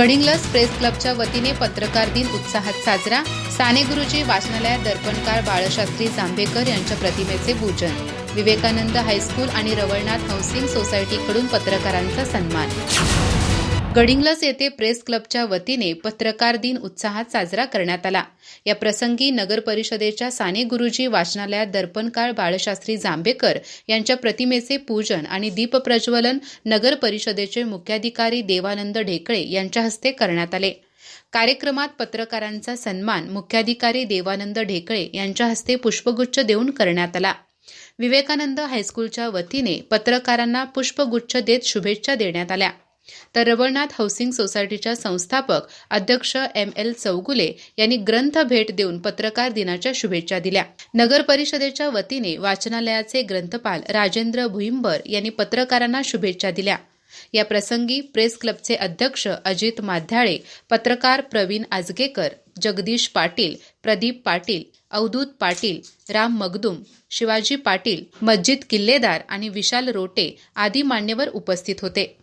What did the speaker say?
Gadhinglaj press क्लबच्या वतीने पत्रकार दिन उत्साहात साजरा. साने गुरुजी वाचनालयात दर्पणकार बाळशास्त्री जांभेकर यांच्या प्रतिमेचे पूजन. विवेकानंद हायस्कूल आणि रवळनाथ हाऊसिंग सोसायटीकडून पत्रकारांचा सन्मान. गडिंग्लस येथे प्रेस क्लबच्या वतीने पत्रकार दिन उत्साहात साजरा करण्यात आला. या प्रसंगी नगर परिषदेच्या साने गुरुजी वाचनालयात दर्पणकाळ बाळशास्त्री जांभेकर यांच्या प्रतिमेचे पूजन आणि दीपप्रज्वलन नगर परिषदेचे मुख्याधिकारी देवानंद ढेकळे यांच्या हस्ते करण्यात आले. कार्यक्रमात पत्रकारांचा सन्मान मुख्याधिकारी देवानंद ढेकळे यांच्या हस्ते पुष्पगुच्छ देऊन करण्यात आला. विवेकानंद हायस्कूलच्या वतीने पत्रकारांना पुष्पगुच्छ देत शुभेच्छा देण्यात आल्या. तर रवळनाथ हाऊसिंग सोसायटीच्या संस्थापक अध्यक्ष एम एल चौगुले यांनी ग्रंथ भेट देऊन पत्रकार दिनाच्या शुभेच्छा दिल्या. नगर परिषदेच्या वतीने वाचनालयाचे ग्रंथपाल राजेंद्र भुईंबर यांनी पत्रकारांना शुभेच्छा दिल्या. या प्रसंगी प्रेस क्लबचे अध्यक्ष अजित माध्याळे पत्रकार प्रवीण आजगेकर जगदीश पाटील प्रदीप पाटील अवधूत पाटील राम मगदुम शिवाजी पाटील मज्जिद किल्लेदार आणि विशाल रोटे आदी मान्यवर उपस्थित होते.